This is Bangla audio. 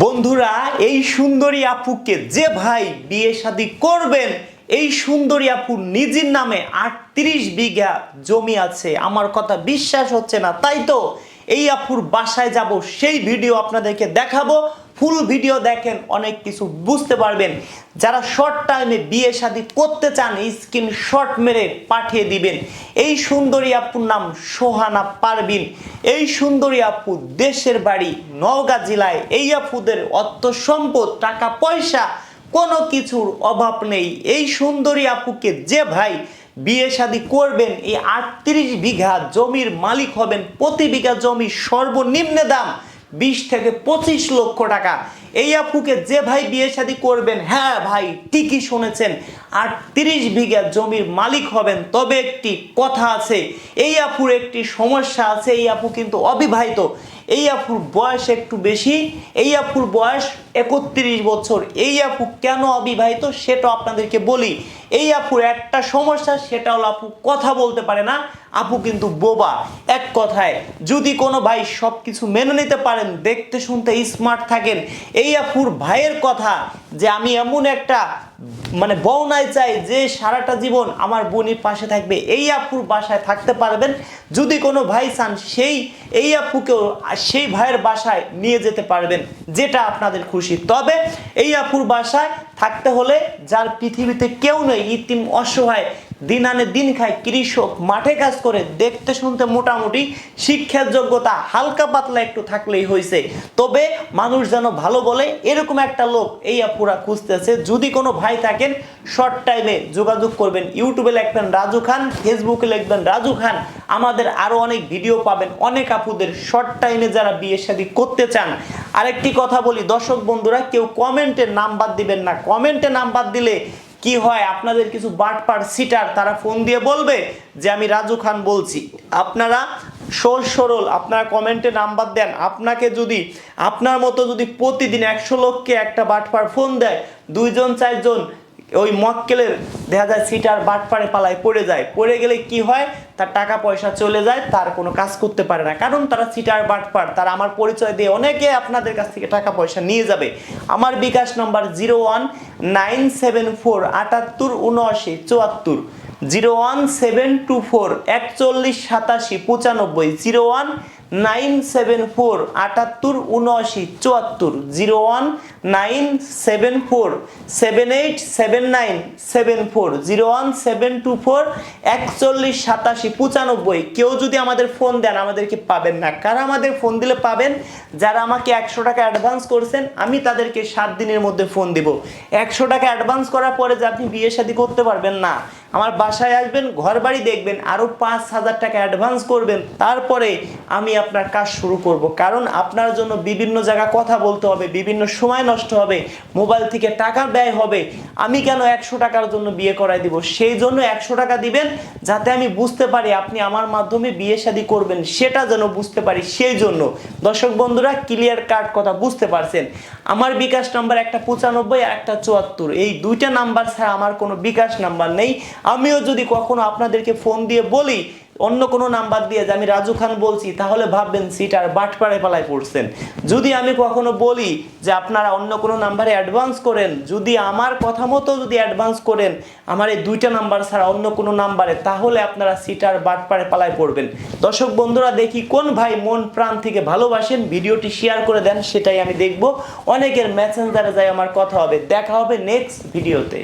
বন্ধুরা, এই সুন্দরী আপুকে যে ভাই বিয়ে শাদী করবেন, এই সুন্দরী আপুর নিজের নামে আটত্রিশ বিঘা জমি আছে। আমার কথা বিশ্বাস হচ্ছে না। তাই তো এই আপুর বাসায় যাব, সেই ভিডিও আপনাদেরকে দেখাবো। ফুল ভিডিও দেখেন, অনেক কিছু বুঝতে পারবেন। যারা শর্ট টাইমে বিয়ে শাদী করতে চান স্ক্রিন শর্ট মেরে পাঠিয়ে দিবেন। এই সুন্দরী আপুর নাম সোহানা পারবিন এই সুন্দরী আপু দেশের বাড়ি, নওগাঁ জেলায়। এই আপুদের অর্থ সম্পদ, টাকা, পয়সা, কোনো কিছুর অভাব নেই। এই সুন্দরী আপুকে যে ভাই বিয়ে শাদী করবেন, এই আটত্রিশ বিঘা জমির মালিক হবেন, প্রতি বিঘা জমি সর্বনিম্ন দাম বিশ থেকে পঁচিশ লক্ষ টাকা। এই আপুকে যে ভাই বিয়ে শাদী করবেন হ্যাঁ ভাই, ঠিকই শুনেছেন আর তিরিশ বিঘা জমির মালিক হবেন, তবে একটি কথা আছে, এই আপুর একটি সমস্যা আছে, এই আপু কিন্তু অবিবাহিত। এই আপুর বয়স একটু বেশি, এই আপুর বয়স একত্রিশ বছর। এই আপু কেন অবিবাহিত সেটা আপনাদেরকে বলি। এই আপুর একটা সমস্যা, সেটা হলো আপু কথা বলতে পারে না আপু কিন্তু বোবা। এক কথায়, যদি কোনো ভাই সব কিছু মেনে নিতে পারেন, দেখতে শুনতে স্মার্ট থাকেন, এই আপুর ভাইয়ের কথা যে আমি এমন একটা মানে বউনায় চাই যে সারাটা জীবন আমার বোনের পাশে থাকবে, এই আপুর বাসায় থাকতে পারবেন। যদি কোনো ভাই চান, সেই, এই আপুকেও, সেই ভাইয়ের বাসায় নিয়ে যেতে পারবেন, যেটা আপনাদের খুশি। তবে এই আপুর বাসায় থাকতে হলে যার পৃথিবীতে কেউ নেই, ইতিম অসহায় দিন আনে দিন খায় কৃষক, মাঠে কাজ করে, দেখতে শুনতে মোটামুটি শিক্ষার যোগ্যতা হালকা পাতলা একটু থাকলেই হয়েছে তবে মানুষ যেন ভালো বলে, এরকম একটা লোক এই আপুরা খুঁজতেছে। যদি কোনো ভাই থাকেন শর্ট টাইমে যোগাযোগ করবেন। ইউটিউবে লিখবেন রাজু খান ফেসবুকে লিখবেন রাজু খান। আমাদের আরও অনেক ভিডিও পাবেন। অনেক আপুদের শর্ট টাইমে যারা বিয়ে শাদী করতে চান। আরেকটি কথা বলি, দর্শক বন্ধুরা, কেউ কমেন্টে নাম্বার দিবেন না। কমেন্টে নাম্বার দিলে কি হয়, আপনাদের কিছু বাটপার সিটার তারা ফোন দিয়ে বলবে যে, আমি রাজু খান বলছি। আপনারা সরল সরল আপনারা কমেন্টে নাম্বার দেন। আপনাকে যদি, আপনার মতো যদি প্রতিদিন একশো লোককে একটা বাটপার ফোন দেয়, দুইজন, চারজন, ওই মক্কেলের, দেখা যায় সিটার বাটপারে পালায়, পড়ে যায়। পড়ে গেলে কি হয়, তার টাকা পয়সা চলে যায়, তার কোনো কাজ করতে পারে না। কারণ তারা সিটার বাটপার, তারা আমার পরিচয় দিয়ে অনেকে আপনাদের কাছ থেকে টাকা পয়সা নিয়ে যাবে। আমার bKash number zero one nine seven four আটাত্তর উনআশি চুয়াত্তর। Zero one seven two four, একচল্লিশ সাতাশি, পঁচানব্বই, zero one nine seven four, আটাত্তর, উনআশি, চুয়াত্তর, zero one nine seven four, seven eight seven nine, seven four, zero one seven two four, একচল্লিশ সাতাশি, পঁচানব্বই। কেউ যদি আমাদের ফোন দেন, আমাদেরকে পাবেন না। কারা আমাদের ফোন দিলে পাবেন? যারা আমাকে একশো টাকা অ্যাডভান্স করছেন, আমি তাদেরকে সাত দিনের মধ্যে ফোন দিব। একশো টাকা অ্যাডভান্স করার পরে যে আপনি বিয়ে শাদী করতে পারবেন না আমার বাসায় আসবেন ঘর বাড়ি দেখবেন আরও পাঁচ হাজার টাকা অ্যাডভান্স করবেন, তারপরে আমি আপনার কাজ শুরু করব। কারণ আপনার জন্য বিভিন্ন জায়গা কথা বলতে হবে, বিভিন্ন সময় নষ্ট হবে, মোবাইল থেকে টাকা ব্যয় হবে। আমি কেন একশো টাকার জন্য বিয়ে করাই দিব? সেই জন্য একশো টাকা দিবেন, যাতে আমি বুঝতে পারি আপনি আমার মাধ্যমে বিয়ে শাদী করবেন, সেটা যেন বুঝতে পারি সেই জন্য। দর্শক বন্ধুরা ক্লিয়ার কাট কথা বুঝতে পারছেন। আমার বিকাশ নাম্বার একটা পঁচানব্বই আর একটা চুয়াত্তর। এই দুইটা নাম্বার ছাড়া আমার কোনো বিকাশ নাম্বার নেই। আমিও যদি কখনো আপনাদেরকে ফোন দিয়ে বলি, অন্য কোনো নাম্বার দিয়ে যে আমি রাজু খান বলছি, তাহলে ভাববেন সিটার বাটপাড়ে পালায় পড়ছেন। যদি আমি কখনো বলি যে আপনারা অন্য কোনো নাম্বারে অ্যাডভান্স করেন, যদি আমার কথা মতো যদি অ্যাডভান্স করেন, আমার এই দুইটা নাম্বার ছাড়া অন্য কোনো নাম্বারে, তাহলে আপনারা সিটার বাটপাড়ে পালায় পড়বেন। দর্শক বন্ধুরা, দেখি কোন ভাই মন প্রাণ থেকে ভালোবাসেন। ভিডিওটি শেয়ার করে দেন, সেটাই আমি দেখব। অনেকের মেসেঞ্জারে যাই আমার কথা হবে। দেখা হবে নেক্সট ভিডিওতে